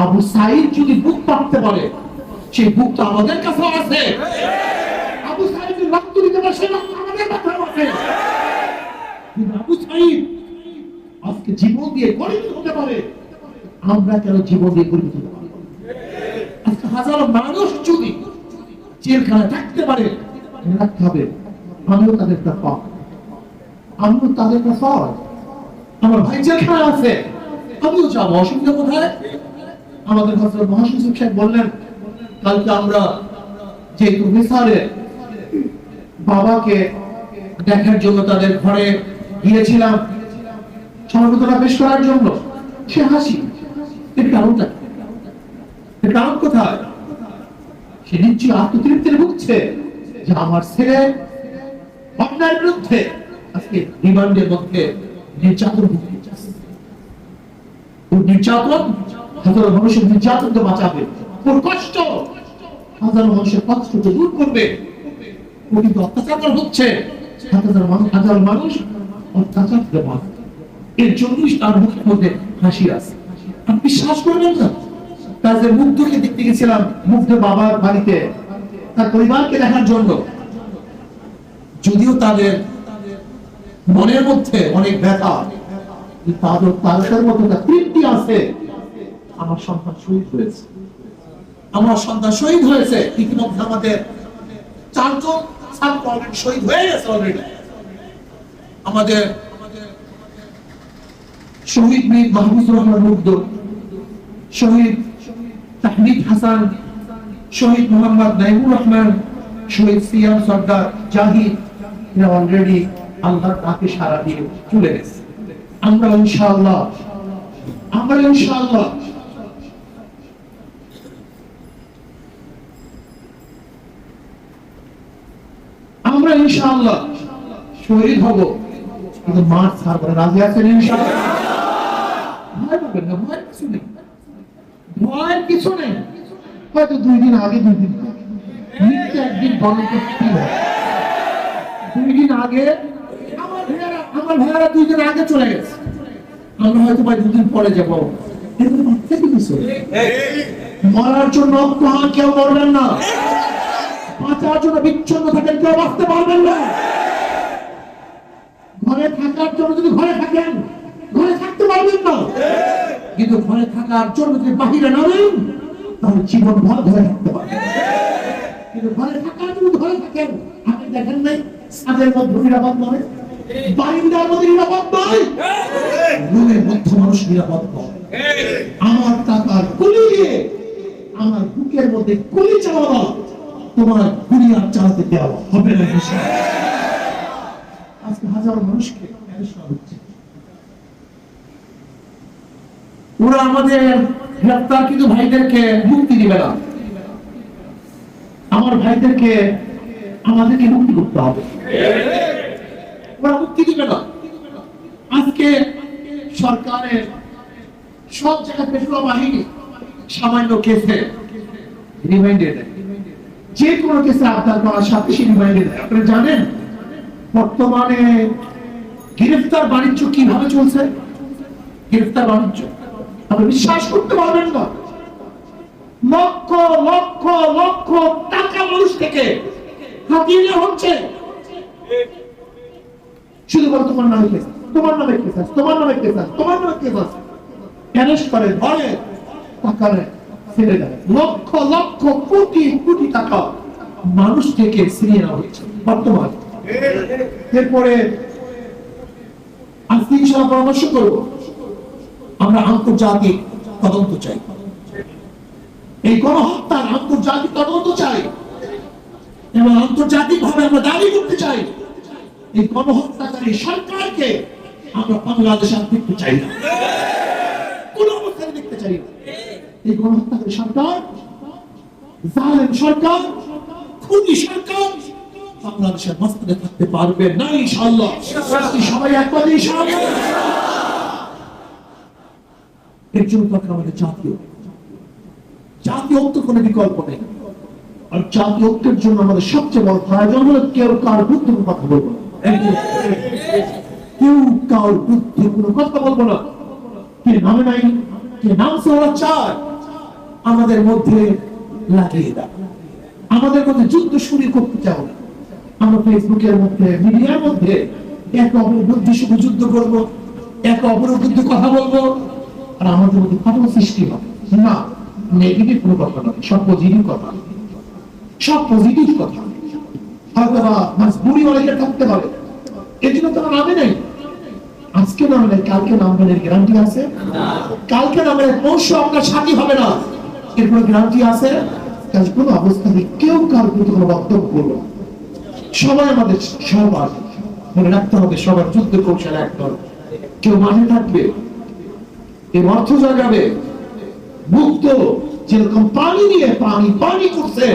আবু সাইদ যদি বুক পাততে পারে, সেই বুক তো আমাদের কাছে আছে। আবু সাইদ রক্ত দিতে পারে, সেই রক্ত আমাদের কাছে আছে। কিন্তু আবু সাইদ আজকে জীবন দিয়ে গরিব হতে পারে। আমরা কেন জীবন দিয়ে গরিব হতে পারি? আজকে হাজারো মানুষ যদি জেলখানে থাকতে পারে রাখতে হবে, আমিও তাদের কাছে আমিও তাদের কাছে আমার ভাই জেলখানে আছে। আমিও যাব, অসুবিধা কোথায়? আমাদের হজরত মহাসচিব সাহেব বললেন, কালকে আমরা যেহেতু মিসারে বাবাকে দেখার জন্য তাদের ঘরে গিয়েছিলাম, সমবেদনা পেশ করার জন্য সে হাসি এর কারণটা? এর কারণ কোথায় সে নিশ্চয়ই আত্মতৃপ্তির ভুগছে যে আমার ছেলে অন্যায়ের বিরুদ্ধে আজকে রিমান্ডের মধ্যে নির্যাতন। ওর নির্যাতন হাজারো মানুষের নির্যাতন তো বাঁচাবে। ওর কষ্ট হাজারো মানুষের কষ্টকে দূর করবে। ও কিন্তু অত্যাচার হচ্ছে। হাজার মানুষ অত্যাচার বাঁচবে এর জন্যই তার মুখের মধ্যে হাসি আছে। আপনি বিশ্বাস করবেন না? তাদের মুগ্ধকে দেখতে গেছিলাম, মুগ্ধ বাবার বাড়িতে, তার পরিবারকে দেখার জন্য। যদিও তাদের মনের মধ্যে অনেক ব্যথা তাদের তাদের মধ্যে তৃপ্তি আছে। আমার সন্তান শহীদ হয়েছে। আমার সন্তান শহীদ হয়েছে। ইতিমধ্যে আমাদের চারজন শহীদ হয়ে গেছে অলরেডি আমাদের শহীদ মীর রহমান মুগ্ধ, শহীদ তাহমিদ হাসান, শহীদ মোহাম্মদ নাইমুর রহমান, শহীদ সিয়াম সর্দার জাহিদ অলরেডি আল্লাহর তাকে সারা দিয়ে চলে গেছে। আমরা ইনশাআল্লাহ আমরা ইনশাআল্লাহ আমরা ইনশাআল্লাহ। শহীদ হব। কিন্তু মাঠ ছাড়বো না রাজি আছেন ইনশাআল্লাহ? ভয় পাবেন না ভয় কিছু নেই। ভয়ের কিছু নেই। হয়তো দুই দিন আগে দুই দিন মৃত্যু একদিন দুই দিন আগে আমার ভাইয়ারা আমার ভাইয়ারা দুই দিন আগে চলে গেছে। আমরা হয়তো বা দুদিন পরে যাব। এগুলো ভাবতে কি কিছু? মরার জন্য কেউ মরবেন না। বাঁচার জন্য বিচ্ছন্ন থাকেন, কেউ বাঁচতে পারবেন না। ঘরে থাকার জন্য যদি ঘরে থাকেন, ঘরে থাকতে পারবেন না। কিন্তু ঘরে থাকার জন্য যদি বাহিরে নামেন তাহলে জীবন ভর ঘরে থাকতে পারবেন কিন্তু ঘরে থাকার জন্য ঘরে থাকেন, আপনি দেখেন নাই, ছাদের মধ্যে নিরাপদ নয় বারিন্দার মধ্যে নিরাপদ নয় রুমের মধ্যে মানুষ নিরাপদ নয়। আমার টাকার গুলি দিয়ে আমার বুকের মধ্যে গুলি চালানো তোমার গুলি চালাতে দেওয়া হবে না আজকে হাজারো মানুষকে ওরা আমাদের গ্রেপ্তার কিন্তু ভাইদেরকে মুক্তি দিবে না। আমার ভাইদেরকে আমাদেরকে মুক্তি করতে হবে। ওরা মুক্তি দিবে না। আজকে সরকারের সব জায়গায় পেট্রোল বাহিনী সামান্য কেসে রিমাইন্ডে দেয়। যে কোনো কেসে আবদার করার সাথে সে দেয় আপনারা জানেন, বর্তমানে গ্রেফতার বাণিজ্য কীভাবে চলছে? গ্রেফতার বাণিজ্য। আপনি বিশ্বাস করতে পারবেন না। লক্ষ লক্ষ লক্ষ টাকা মানুষ থেকে হাতিয়ে হচ্ছে। শুধু বলো, তোমার নামে কেস তোমার নামে কেস তোমার নামে কেস তোমার নামে কেস করে, ধরে, টাকা নেয়। ছেড়ে দেয়। লক্ষ লক্ষ কোটি কোটি টাকা মানুষ থেকে ছিনিয়ে নেওয়া হচ্ছে বর্তমান। এরপরে আজকে ইনশাআল্লাহ পরামর্শ করব, আমরা আন্তর্জাতিক তদন্ত চাই। এই গণহত্যার আন্তর্জাতিক তদন্ত চাই, এবং আন্তর্জাতিক ভাবে আমরা দাবি করতে চাই, এই গণহত্যাকারী সরকারকে আমরা বাংলাদেশে দেখতে চাই না। কোন অবস্থায় দেখতে চাই না। এই গণহত্যাকারী সরকার, জালেম সরকার সরকার, বাংলাদেশের থাকতে পারবে না, ইনশাআল্লাহ। আপনি সবাই একবার ইনশাআল্লাহ। এর জন্য আমাদের জাতীয় কোনো বিকল্প নেই। আর জন্য আমাদের সবচেয়ে বড় প্রয়োজন হলো কেউ কার বুদ্ধি কথা বলব কেউ কার বুদ্ধি কোনো কথা বলব না। কে নামে নাই, কে নাম সে ওরা চায়। আমাদের মধ্যে লাগিয়ে দাও। আমাদের মধ্যে যুদ্ধ শুরু করতে চাও না। আমরা ফেসবুকের মধ্যে মিডিয়ার মধ্যে এক অপরের মধ্যে শুধু যুদ্ধ করব এক অপরের বিরুদ্ধে কথা বলব আর আমাদের মধ্যে ফাটল সৃষ্টি হবে না। নেগেটিভ কোনো কথা নয় সব পজিটিভ কথা। সব পজিটিভ কথা। হয়তো বা বুড়ি অনেকে থাকতে পারে। এর জন্য তোমার নামে নেই। আজকে নামে নেই কালকে নামবেন গ্যারান্টি আছে? কালকে নামে পরশু আপনার সাথী হবে না। এর কোনো আছে? কোনো অবস্থাতে কেউ কার প্রতি কোনো বক্তব্য করব না। সবাই আমাদের সবার, মনে রাখতে হবে সবার যুদ্ধ কৌশল এক দল কেউ মাঠে থাকবে, কেউ অর্থ জাগাবে, মুক্ত, যেরকম পানি নিয়ে পানি পানি করছে,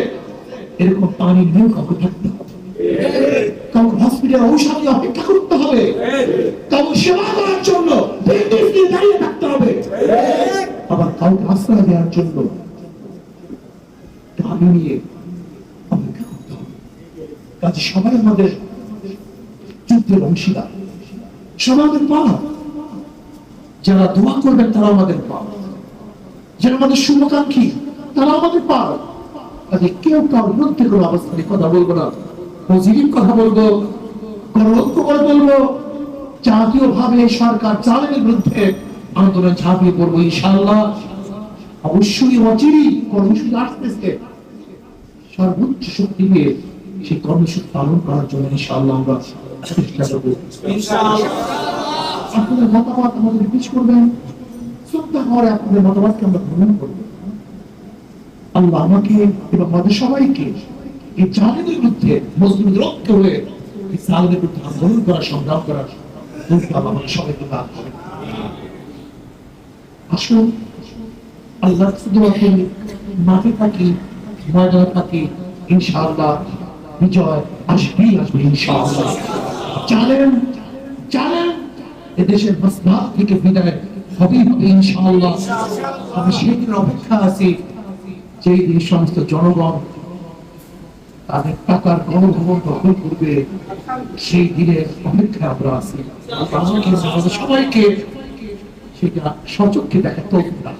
এরকম পানি নিয়েও কাউকে থাকতে কাউকে হসপিটাল ঔষধ নিয়ে অপেক্ষা করতে হবে। কাউকে সেবা করার জন্য দাঁড়িয়ে থাকতে হবে। আবার কাউকে আশ্রয় দেওয়ার জন্য অপেক্ষা করতে হবে কাজে সবাই আমাদের যুদ্ধের অংশীদার। সবাই আমাদের পাওয়া যারা দোয়া করবেন, তারা আমাদের পাওয়া যারা আমাদের তারা আমাদের পাওয়া কাজে কেউ বিরুদ্ধে কোনো কথা বলব না। পজিটিভ কথা বলব বলব। জাতীয় ভাবে সরকার চালানোর বিরুদ্ধে আন্দোলন ঝাঁপিয়ে পড়ব ইনশাল্লাহ অবশ্যই অচিরই কর্মসূচি আসতেছে। সর্বোচ্চ শক্তি দিয়ে সেই কর্মসূচি পালন করার জন্য ইনশাআল্লাহ আমরা চেষ্টা করব। আপনাদের মতামত আমাদের পেশ করবেন। শ্রদ্ধা করে আপনাদের মতামতকে আমরা গ্রহণ করব। আল্লাহ আমাকে এবং আমাদের সবাইকে এই জালেদের বিরুদ্ধে মুসলিমদের ঐক্য হয়ে এই জালেদের বিরুদ্ধে আন্দোলন করা সংগ্রাম করার আমাদের সবাইকে দান করেন। আসুন আল্লাহ শুধুমাত্র মাঠে থাকি। বিজয় আসবে এদেশের থেকে বিদায় হবে আমি সেই দিনের অপেক্ষা আছি সমস্ত জনগণ তাদের টাকার গণভবন দখল করবে, সেই দিনের অপেক্ষায় আমরা আছি। সবাইকে সেটা সচক্ষে দেখা দান।